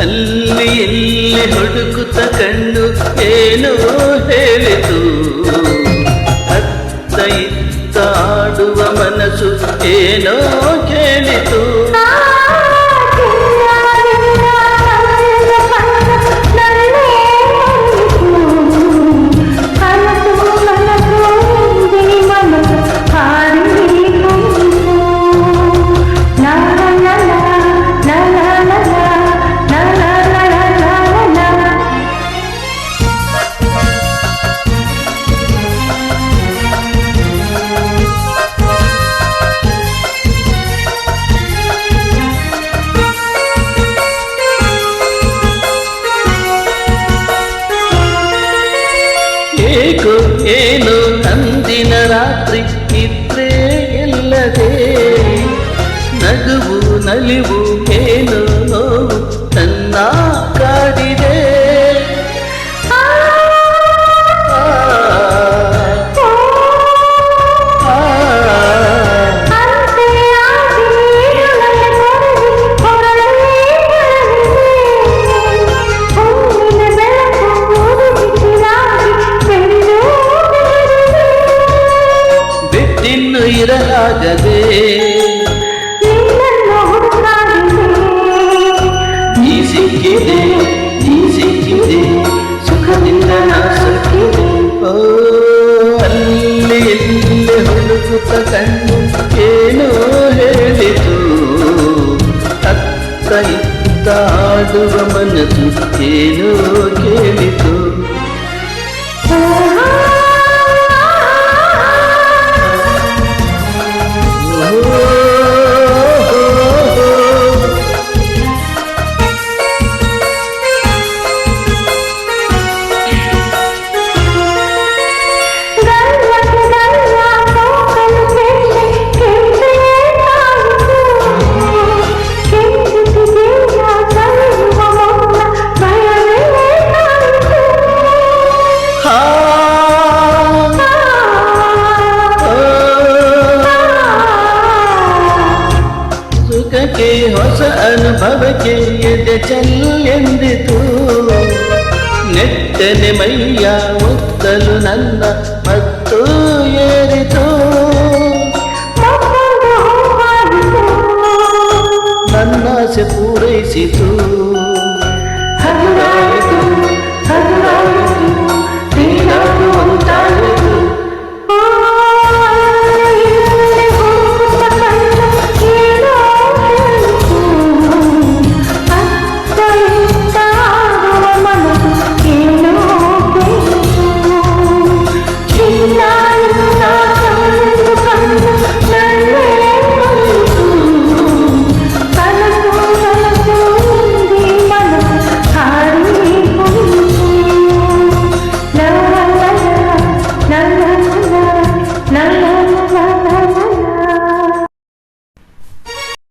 ಅಲ್ಲಿ ಇಲ್ಲಿ ಹುಡುಕುತ್ತ ಕಣ್ಣು ಏನೋ ಹೇಳಿತು ಅತ್ತ ಇತ್ತ ಆಡುವ ಮನಸ್ಸು ಏನೋ ಕೇಳಿತು ನಗುವು ನಲಿವು ಏನು ನೋವು ನನ್ನ ಕಾಡಿದೆ ಆ, ಆ, ಬಿಟ್ಟಿನ್ನು ಇರಲಾಗದೆ ನೀ ಸಿಕ್ಕಿದೆ ನೀ ಸಿಕ್ಕಿದೆ ಸುಖದಿಂದ ನಾ ಸಕ್ಕಿದೆ ಓ ಅಲ್ಲಿ ಇಲ್ಲಿ ಹುಡುಕುತ್ತ ಕಣ್ಣು ಏನೋ ಹೇಳಿತು ಅತ್ತ ಇತ್ತ ಆಡುವ ಮನಸ್ಸು ಏನೋ ಕೇಳಿತು ಅನುಭವಕ್ಕೆ ಎದೆ ಚೆಲ್ಲೆಂದಿತು ನೆಟ್ಟನೆ ಮೈಯ ಒತ್ತಲು ನನ್ನ ಮತ್ತು ಏರಿತು. ನನ್ನಾಸೆ ಪೂರೈಸಿತು.